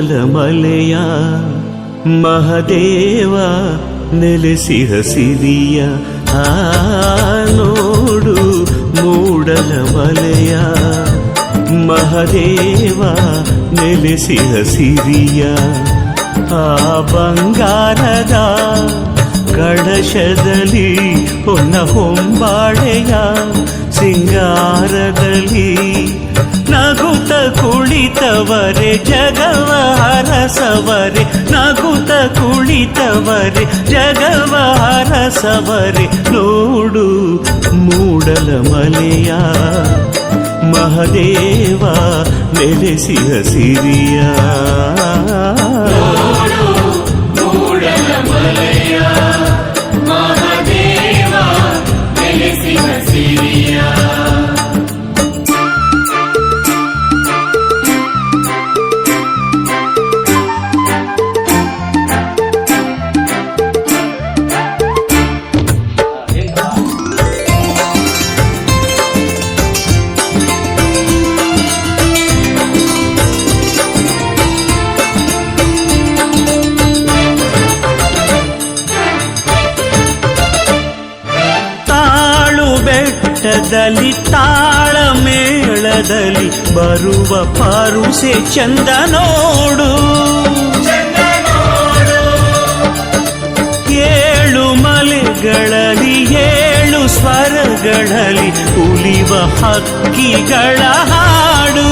ಮಲೆಯ ಮಹದೇವ ನೆಲೆಸಿಹ ಸಿರಿಯ ಆ ನೋಡು ಮೂಡಲ ಮಲೆಯ ಮಹದೇವ ನೆಲೆಸಿಹ ಆ ಬಂಗಾರದ ಕಳಶದಲ್ಲಿ ಹೊನ್ನ ಹೊಂಬಾಳೆಯ ಸಿಂಗಾರದಲ್ಲಿ ನಗುತ ಕುಳಿತವರೆ ಜಗವ ಹರಸವರೆ ನಗುತ ಕುಳಿತವರೆ ಜಗವ ಹರಸವರೆ ನೋಡು ಮೂಡಲ ಮಲೆಯ ಮಹದೇವ ನೆಲೆಸಿಹ ಸಿರಿಯ ಬೆಟ್ಟದಲ್ಲಿ ತಾಳ ಮೇಳದಲ್ಲಿ ಬರುವ ಪರುಸೆ ಚಂದ ನೋಡು ಏಳು ಮಲೆಗಳಲ್ಲಿ ಏಳು ಸ್ವರಗಳಲ್ಲಿ ಉಳಿವ ಹಕ್ಕಿಗಳ ಹಾಡು.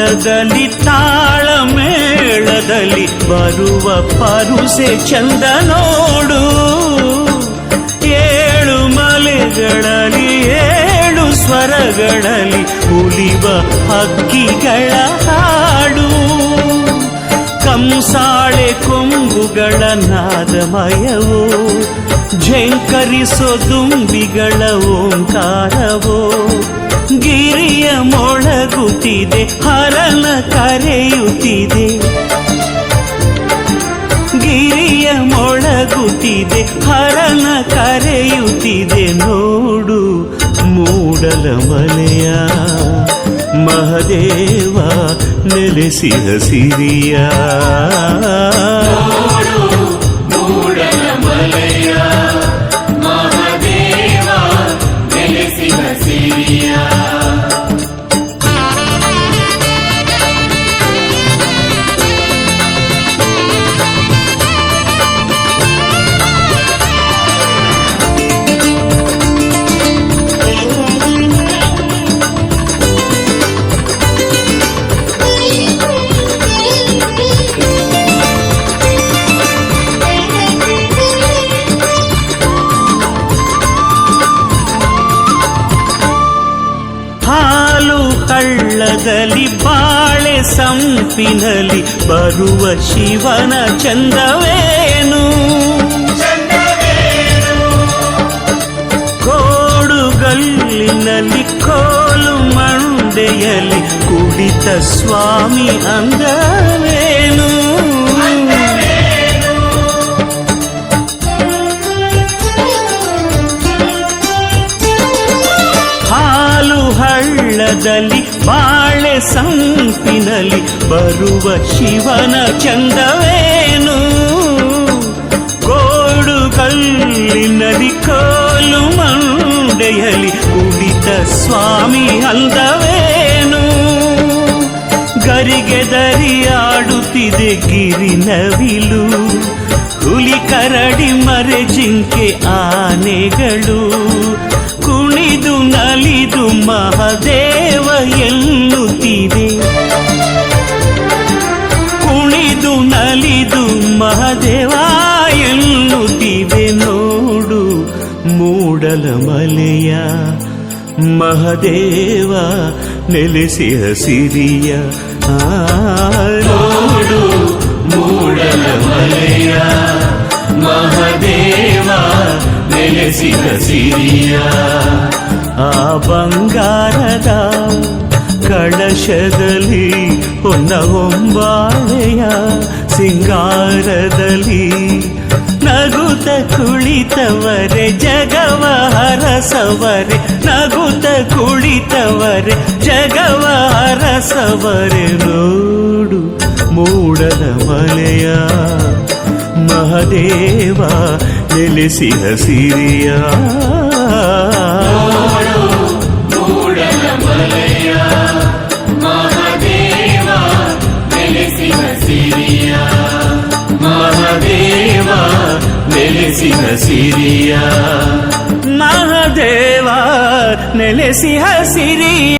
ಬೆಟ್ಟದಲ್ಲಿ ತಾಳ ಮೇಳದಲ್ಲಿ ಬರುವ ಪರುಸೆ ಚಂದ ನೋಡು. ಏಳು ಮಲೆಗಳಲ್ಲಿ, ಏಳು ಸ್ವರಗಳಲ್ಲಿ ಉಳಿವ ಹಕ್ಕಿಗಳ ಹಾಡು. ಕಂಸಾಳೆ ಕೊಂಬುಗಳ ನಾದಮಯವೋ, ಝಂಕರಿಸೋ ದುಂಬಿಗಳ ಓಂಕಾರವೋ. ಗಿರಿಯ ಮೊಳಗುತ್ತಿದೆ ಹರನ ಕರೆಯುತ್ತಿದೆ. ಗಿರಿಯ ಮೊಳಗುತ್ತಿದೆ ಹರನ ಕರೆಯುತ್ತಿದೆ. ನೋಡು ಮೂಡಲ ಮಲೆಯ ಮಹದೇವ ನೆಲೆಸಿದ ಸಿರಿಯ. ಹಾಲು ಹಳ್ಳದಲ್ಲಿ ಬಾಳೆ ಸಂಪಿನಲ್ಲಿ ಬರುವ ಶಿವನ ಚಂದವೇನು? ಕೋಡುಗಲ್ಲಿನಲ್ಲಿ ಕೋಲು ಮಂಡೆಯಲ್ಲಿ ಕುಡಿತ ಸ್ವಾಮಿ ಅಂದವೇನು ಸಂಪಿನಲ್ಲಿ ಬರುವ ಶಿವನ ಚಂದವೇನು? ನದಿ ಕೋಲು ಮಂಡೆಯಲ್ಲಿ ಕುಡಿತ ಸ್ವಾಮಿ ಅಲ್ಲವೇನು ಗರಿಗೆ ದರಿಯಾಡುತ್ತಿದೆ ಗಿರಿನವಿಲು ಹುಲಿ ಕರಡಿ ಮರೆ ಜಿಂಕೆ ಆನೆಗಳು ಕುಣಿದು ನಲಿದು ಮಹದೇವ ಎನ್ನುತ್ತಿದೆ. ಕುಣಿದು ನಲಿದು ಮಹದೇವ ಎನ್ನುತ್ತಿದೆ. ನೋಡು ಮೂಡಲ ಮಲೆಯ ಮಹದೇವ ನೆಲೆಸಿ ಹಸಿರಿಯ ಆ ನೆಲೆಸಿದ ಸಿರಿಯ ಆ ಬಂಗಾರದ ಕಳಶದಲ್ಲಿ, ಹೊನ್ನ ಹೊಂಬಾಳೆಯ ಸಿಂಗಾರದಲ್ಲಿ ನಗುತ ಕುಳಿತವರೆ ಜಗವ ಹರಸವರೆ ನಗುತ ಕುಳಿತವರೆ ಜಗವ ಹರಸವರೆ ನೋಡು ಮೂಡದ ಮಲೆಯ ಮಹದೇವ ನೆಲೆಸಿದ ಸಿರಿಯ ಮಹದೇವ ನೆಲೆಸಿದ ಸಿರಿಯ ಮಹದೇವ ನೆಲೆಸಿಹ ಸಿರಿಯ